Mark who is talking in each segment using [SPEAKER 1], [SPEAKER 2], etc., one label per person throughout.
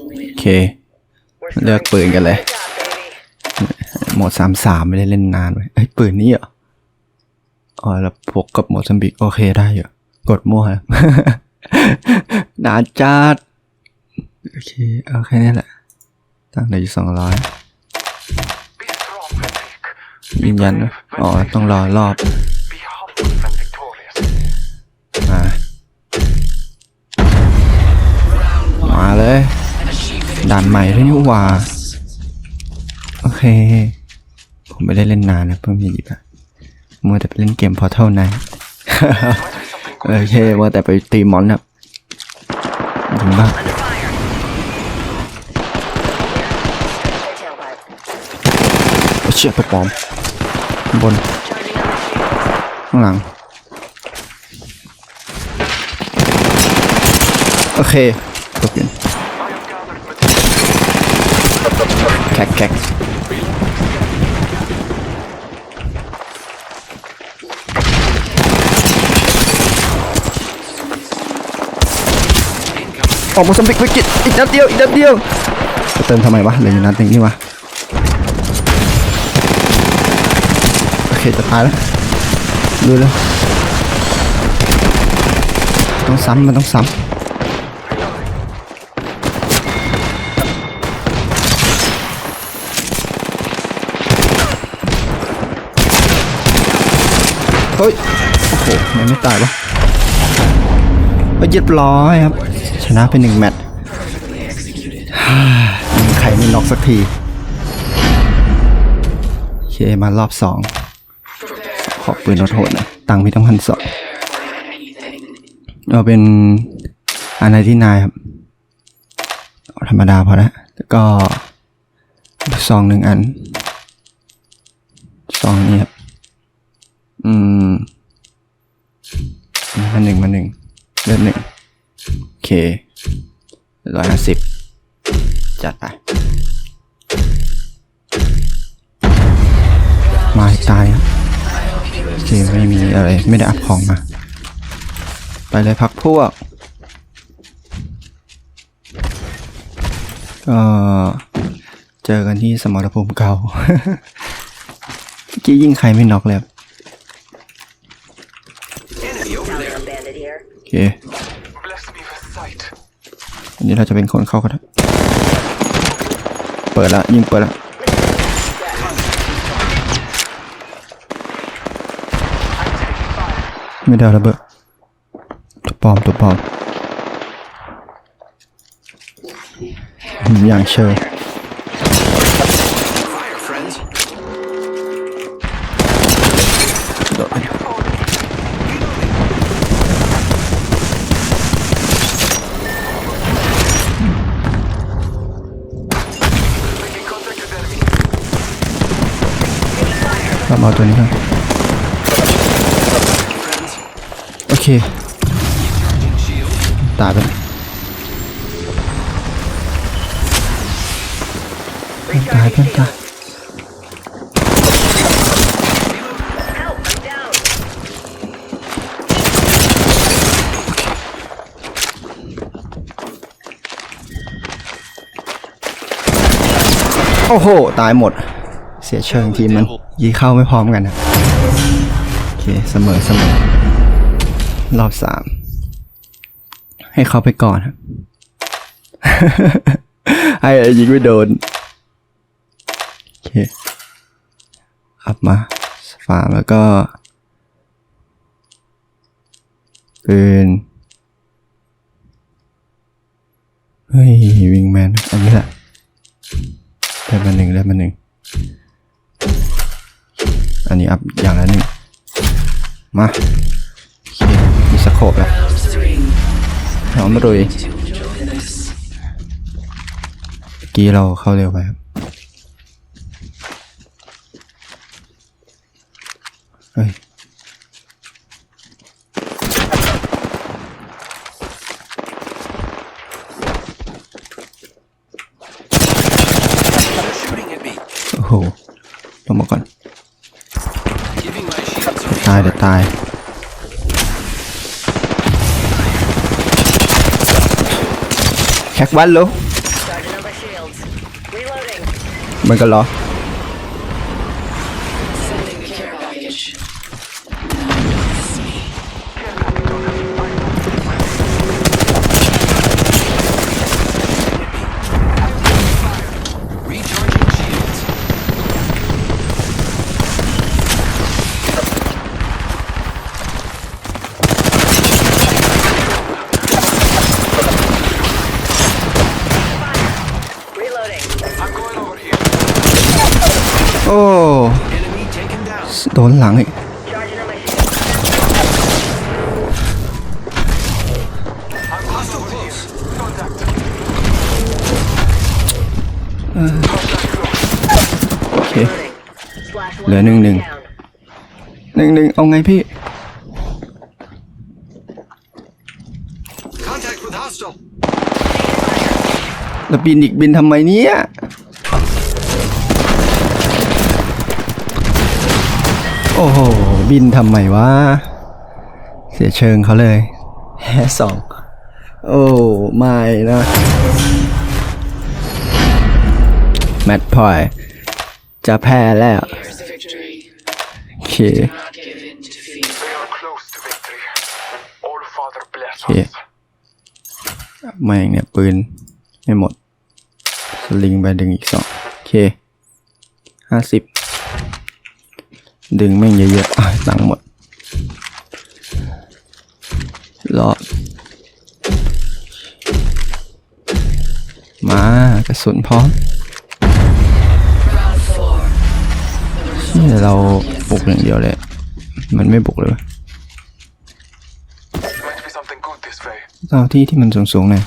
[SPEAKER 1] โอเค เลือกปืนกันเลย โหมดสามสามไม่ได้เล่นนานเลยเอ้ยปืนนี้เหรอ อ๋อแล้วพกกับโมซัมบิกโอเคได้อยู่ กดมั่วครับนานจัด โอเค เอาแค่นี้แหละ ตั้งแต่อยู่สองร้อยยืนยันนะอ๋อ ต้องรอรอบมามาเลย ด่านใหม่ด้วยนี่หว่า โอเค ผมไม่ได้เล่นนานนะเพิ่งมีหยิบอะมัวแต่ไปเล่นเกมพอเท่านั้นโอเคมัวแต่ไปตีมอนครับถึงบ้าง
[SPEAKER 2] Under fire. Their tailpipe.
[SPEAKER 1] โอ้เชี่ยตัวปลอม บน ข้างหลัง โอเคตกอ แคกแคกออกมาสมบิกวิกฤตอีกนัดเดียว อีกนัดเดียวจะเติมทำไมวะเหลืออยู่นัดหนึ่งนี่วะโอเคจะตายแล้วดูเลยต้องซ้ำมันต้องซ้ำ เฮ้ย โอ้โหมันไม่ตายวะก็เรียบร้อยครับ ชนะไปหนึ่งแมตช์ฮ่ายิงใครไม่น็อกสักที โอเค มารอบสอง ขอปืนโหดๆหนะ ตังค์พี่ต้องพันสองเอาเป็นอันไหนที่นายครับ ธรรมดาพอละแล้วก็ซองหนึ่งอัน ซองนี้ครับ อืมมาหนึ่งมาหนึ่งเลือดหนึ่งโอเคร้อยห้าสิบจัดไป มาตายโอเคไม่มีอะไร ไม่ได้อัพของมา ไปเลยพักพวกก็เจอกันที่สมรภูมิเก่าเมื่อกี้ยิงใครไม่น็อกเลยครับ
[SPEAKER 2] Sounds like a bandit here.
[SPEAKER 1] โอ เคอันนี้เราจะเป็นคนเข้ากันเปิดละยิงเปิดละไม่ได้ระเบิดตัวปลอมตัวปลอมอืมอย่างเชย เรามาเอาตัวนี้ครับโอเคตายไปเพื่อนตายเพื่อนตายโอ้โห ตายหมด สียเชิงทีมมันยีเข้าไม่พร้อมกันนะโอเคเสมอเสมอรอบสามให้เขาไปก่อนครับให้ยิงไม่โดน โอเค อัพมาฟาร์มแล้วก็ปืนเฮ้ย วิงแมนอันนี้แหละได้มาหนึ่งได้มาหนึ่ง อันนี้อัพอย่างละหนึ่งมาโอเคมีสโคปแล้วพร้อมรุยเมื่อกี้เราเข้าเร็วไปครับ ตายเดี๋ยวตายแคกวันลู
[SPEAKER 2] ก
[SPEAKER 1] มันก็รอ ดนหลังอีก
[SPEAKER 2] Charging on my shield.
[SPEAKER 3] Hostile close.
[SPEAKER 4] Contact.
[SPEAKER 1] โอเค
[SPEAKER 2] Reloading. Slash one.
[SPEAKER 1] Lửa nâng nâng.
[SPEAKER 2] down.
[SPEAKER 1] หนึ่งหนึ่งเอาไงพี่
[SPEAKER 3] Contact with hostile.
[SPEAKER 1] แล้วบินอีกบินทำไมเนี่ย โอ้โห บินทำไมวะ เสียเชิงเขาเลยแฮสอง โอ้ไม่นะ แมตพอย จะแพ้แล้ว
[SPEAKER 5] Here's the victory.
[SPEAKER 1] โอเค
[SPEAKER 5] Not give in to defeat.
[SPEAKER 4] We are close to victory. All Father bless
[SPEAKER 1] Yeah.
[SPEAKER 4] us.
[SPEAKER 1] แม่งเนี่ย ปืน ไม่หมด สลิงไปดึงอีกสองโอเคห้าสิบ ดึงแม่งเยอะๆอะตังค์หมดรอดมากระสุนพร้อม
[SPEAKER 5] Round four.
[SPEAKER 1] ที่เราบุกอย่างเดียวเลย มันไม่บุกเลย
[SPEAKER 4] Might be something good this way.
[SPEAKER 1] เอาที่ที่มันสูงๆหน่อย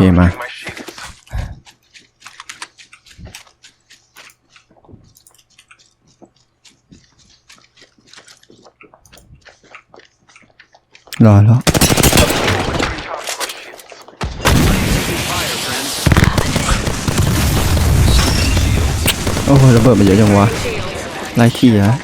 [SPEAKER 1] เค
[SPEAKER 4] มา
[SPEAKER 1] รอรอโอ้ระเบิดมาเยอะจังวะไล่ขี้นะ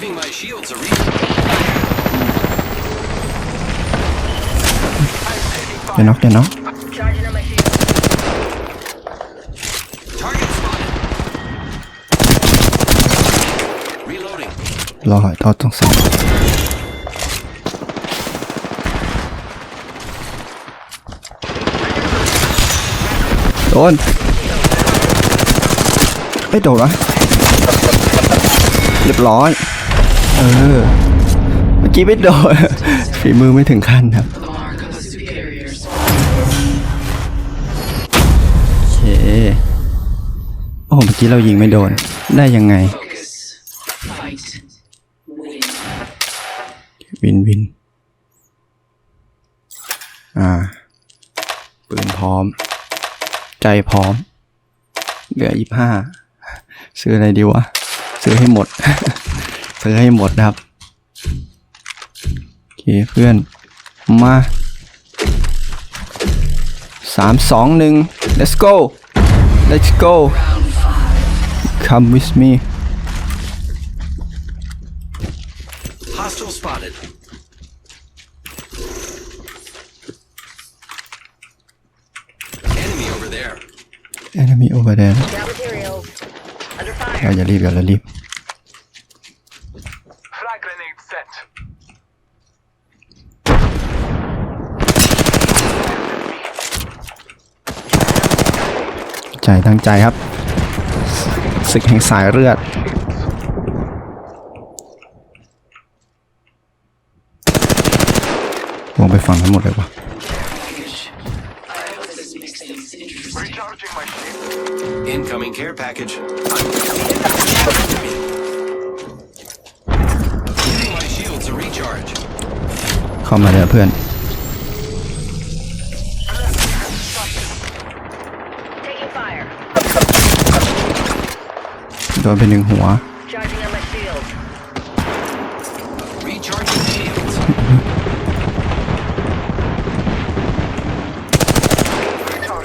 [SPEAKER 3] Giving my shields a reach.
[SPEAKER 1] จะน็อกจะน็อก
[SPEAKER 2] Charging on my shield.
[SPEAKER 3] Target spotted. Reloading.
[SPEAKER 1] รอทอดต้องสั่งโเออ เมื่อกี้ไม่โดน ฝีมือไม่ถึงขั้นครับ โอเค โอ้ เมื่อกี้เรายิงไม่โดน ได้ยังไง วินวิน อ่า ปืนพร้อม ใจพร้อม เหลือยี่ห้า ซื้ออะไรดีวะ ซื้อให้หมด ซื้อให้หมดนะครับโอเคเพื่อนมาสามสองหนึ่ง let's go let's go
[SPEAKER 5] Round five.
[SPEAKER 1] come with me
[SPEAKER 3] Hostile spotted. Enemy over there.
[SPEAKER 1] enemy over there
[SPEAKER 2] Got materials. Under
[SPEAKER 1] เรา
[SPEAKER 2] fire.
[SPEAKER 1] อย่ารีบอย่ารีบ ใจตั้งใจครับศึกแห่งสายเลือดวงไปฝั่งนั้นหมดเลยวะ
[SPEAKER 5] Package. I hope this makes things interesting.
[SPEAKER 4] Recharging my shields.
[SPEAKER 3] Incoming care package. Giving my shields a recharge. charge.
[SPEAKER 1] เข้ามาเลยเพื่อน ดนไปหนึ่งหัว
[SPEAKER 2] Charging on my shield.
[SPEAKER 3] Recharging shields.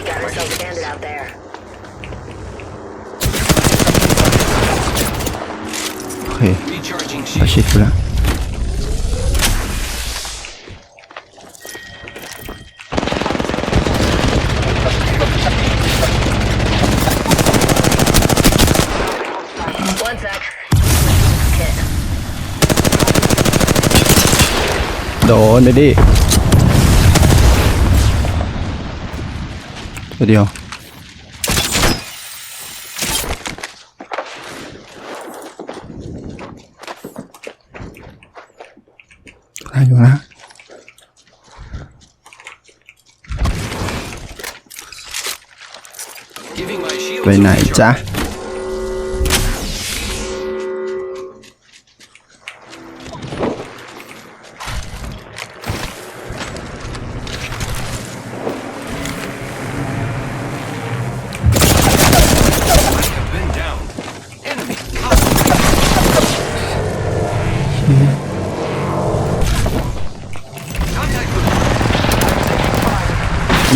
[SPEAKER 2] Got ourselves a bandit out there.
[SPEAKER 1] โอเค
[SPEAKER 3] Recharging
[SPEAKER 1] ประ
[SPEAKER 3] shields.
[SPEAKER 1] ชิดกูแล้ว โดนเลยดิตัวเดียว ได้อยู่นะ
[SPEAKER 3] Giving my shields
[SPEAKER 1] ไปไหน
[SPEAKER 3] a recharge.
[SPEAKER 1] จ๊ะ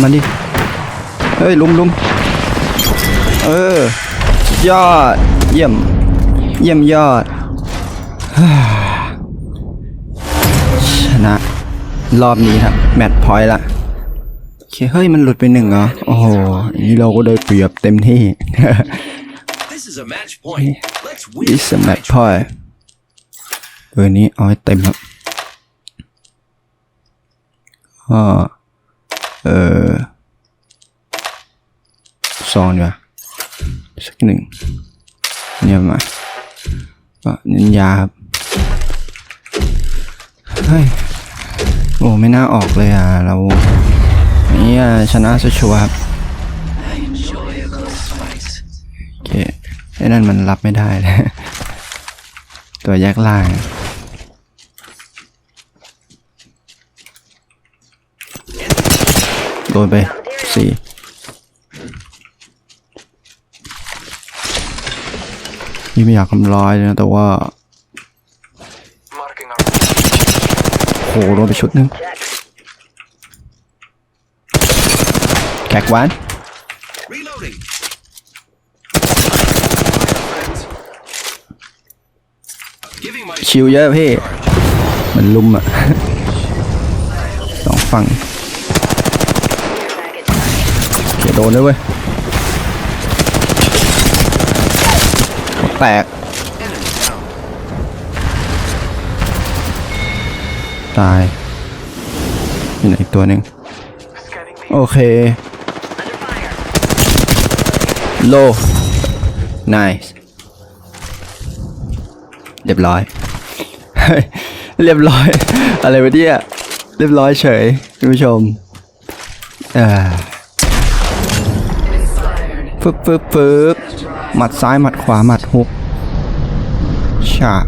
[SPEAKER 1] มาดิเฮ้ยลุมลุมเออยอดเยี่ยม เยี่ยมยอดชนะ รอบนี้ครับ แมตช์พอยต์ละโอเคเฮ้ย มันหลุดไปหนึ่งเหรอ โอ้โหอย่างนี้เราก็ได้เปรียบเต็มที่
[SPEAKER 3] This is a match point. Let's win.
[SPEAKER 1] ดิสแมตช์พอยต์เบอร์นี้เอาให้เต็มครับก็ เออซองดีกว่าสักหนึ่งเนี่ยมาก็เน้นยาครับเฮ้ยโอ้ไม่น่าออกเลยอะเราเนี่ยชนะชัวร์ครับโอเคไอ้นั่นมันรับไม่ได้เลยตัวแยกล่าง ดนไปสี่นี่ไม่อยากทำร้ายเลยนะแต่ว่าโหโดนไปชุดหนึงแขกวานชิวเยอะพี่ มันลุมอะสองฝั่ง
[SPEAKER 2] Package.
[SPEAKER 1] เขีย โดนด้วยเว้ยแตกตายมีไหนอีกตัวหนึ่งโอเค โล nice เรียบร้อย เรียบร้อย อะไรวะเนี่ย เรียบร้อยเฉยคุณผู้ชมอ่อ
[SPEAKER 5] Inspired.
[SPEAKER 1] ฟึบฟึบฟึบหมัดซ้ายหมัดขวาหมัดฮุกฉาก